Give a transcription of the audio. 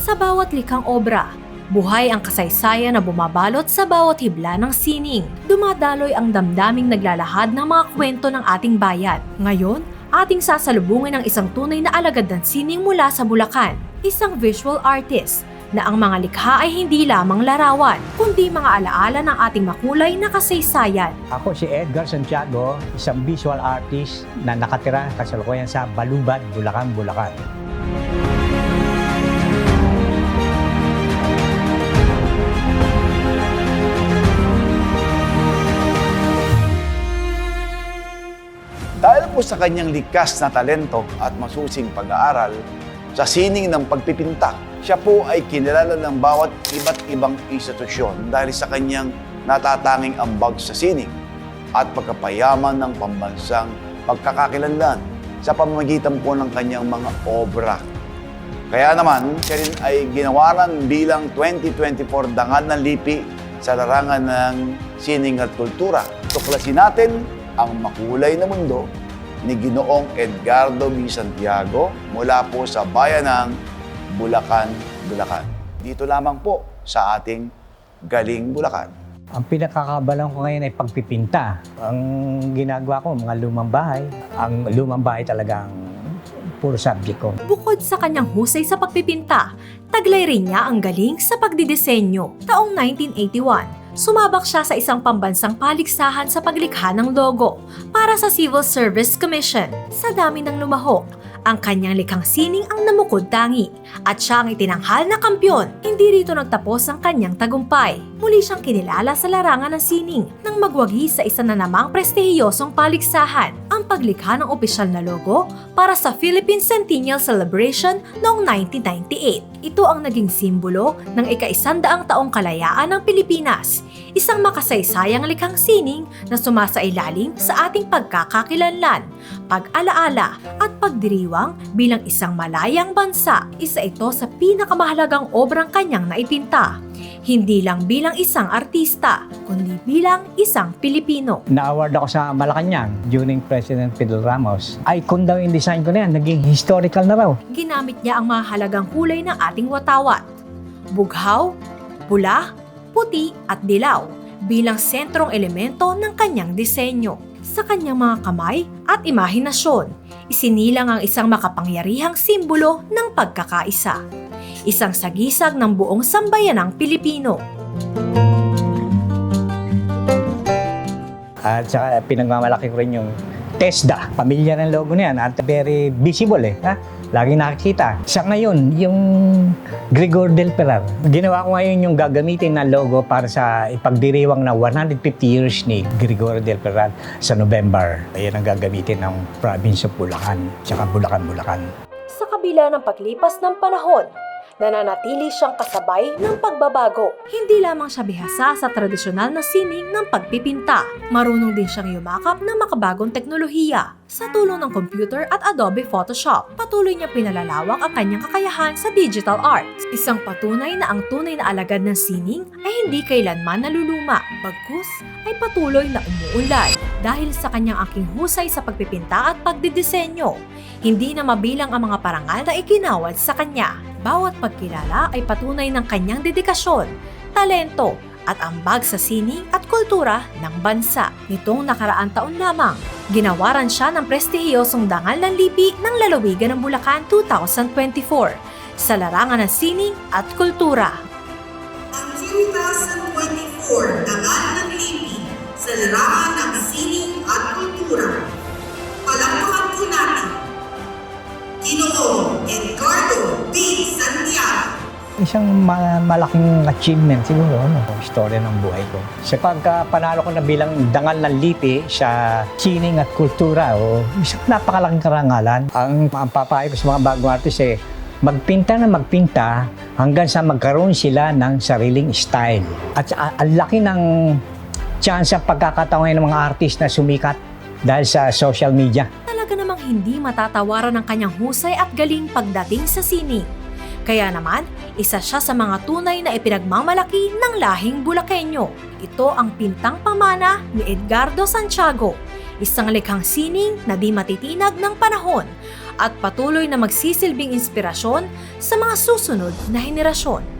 Sa bawat likhang obra, buhay ang kasaysayan na bumabalot sa bawat hibla ng sining. Dumadaloy ang damdaming naglalahad ng mga kwento ng ating bayan. Ngayon, ating sasalubungin ang isang tunay na alagad ng sining mula sa Bulacan. Isang visual artist na ang mga likha ay hindi lamang larawan, kundi mga alaala ng ating makulay na kasaysayan. Ako si Edgar Santiago, isang visual artist na nakatira kasalukuyan sa Balubad, Bulacan, Bulacan. Po sa kanyang likas na talento at masusing pag-aaral sa sining ng pagpipinta, siya po ay kinilala ng bawat iba't ibang institusyon dahil sa kanyang natatanging ambag sa sining at pagkapayaman ng pambansang pagkakakilanlan sa pamamagitan po ng kanyang mga obra. Kaya naman, siya rin ay ginawaran bilang 2024 Dangal ng Lipi sa larangan ng sining at kultura. Tuklasin natin ang makulay na mundo ni Ginoong Edgardo B. Santiago mula po sa bayan ng Bulacan, Bulacan. Dito lamang po sa ating Galing Bulacan. Ang pinakakabalan ko ngayon ay pagpipinta. Ang ginagawa ko, mga lumang bahay. Ang lumang bahay talaga ang puro subject ko. Bukod sa kanyang husay sa pagpipinta, taglay rin niya ang galing sa pagdidisenyo. Taong 1981, sumabak siya sa isang pambansang paligsahan sa paglikha ng logo para sa Civil Service Commission. Sa dami ng lumahok, ang kanyang likhang sining ang namukod tangi at siya ang itinanghal na kampyon. Hindi rito nagtapos ang kanyang tagumpay. Muli siyang kinilala sa larangan ng sining nang magwagi sa isa na namang prestihiyosong paligsahan, ang paglikha ng opisyal na logo para sa Philippine Centennial Celebration noong 1998. Ito ang naging simbolo ng ika-isandaang taong kalayaan ng Pilipinas, isang makasaysayang likhang sining na sumasailalim sa ating pagkakakilanlan, pag-alaala at pagdiriwang bilang isang malayang bansa. Isa ito sa pinakamahalagang obrang kanyang naipinta. Hindi lang bilang isang artista, kundi bilang isang Pilipino. Na-award ako sa Malacanang during President Fidel Ramos. Icon daw yung design ko na yan. Naging historical na raw. ginamit niya ang mahalagang kulay ng ating watawat. Bughaw, pula, puti at dilaw bilang sentrong elemento ng kanyang disenyo. Sa kanyang mga kamay at imahinasyon, isinilang ang isang makapangyarihang simbolo ng pagkakaisa. Isang sagisag ng buong sambayanang Pilipino. At saka pinagmamalaki ko rin yung TESDA. Pamilya ng logo na yan at very visible eh. Ha? Lagi nakikita. Sa ngayon, yung Gregor del Pilar. Ginawa ko ngayon yung gagamitin na logo para sa ipagdiriwang na 150 years ni Gregor del Pilar sa November. Ayan ang gagamitin ng province of Bulacan, tsaka Bulacan, Bulacan. Sa kabila ng paglipas ng panahon, nananatili siyang kasabay ng pagbabago. Hindi lamang siya bihasa sa tradisyonal na sining ng pagpipinta. Marunong din siyang yumakap ng makabagong teknolohiya. Sa tulong ng computer at Adobe Photoshop, patuloy niya pinalalawak ang kanyang kakayahan sa digital arts. Isang patunay na ang tunay na alagad ng sining ay hindi kailanman naluluma. Bagkus ay patuloy na umuunlad dahil sa kanyang aking husay sa pagpipinta at pagdidisenyo. Hindi na mabilang ang mga parangal na ikinawad sa kanya. Bawat pagkilala ay patunay ng kanyang dedikasyon, talento, at ambag sa sining at kultura ng bansa. Nitong nakaraang taon lamang, ginawaran siya ng prestihiyosong dangal ng lipi ng lalawigan ng Bulacan 2024 sa larangan ng sining at kultura. ang 2024 Dangal ng Lipi sa larangan ng sining at kultura. Isang ma- malaking achievement siguro, ano, istorya ng buhay ko. Sa pagkapanalo ko na bilang dangal ng lipi sa sining at kultura, o isang napakalaking karangalan. Ang, ang papayo ko sa mga bagong artist eh, magpinta na magpinta hanggang sa magkaroon sila ng sariling style. At sa- ang laki ng chance at pagkakataon ng mga artist na sumikat dahil sa social media. Talaga namang hindi matatawaran ng kanyang husay at galing pagdating sa sining. Kaya naman, isa siya sa mga tunay na ipinagmamalaki ng lahing Bulakenyo. Ito ang pintang pamana ni Edgardo Santiago, isang likhang sining na di matitinag ng panahon at patuloy na magsisilbing inspirasyon sa mga susunod na henerasyon.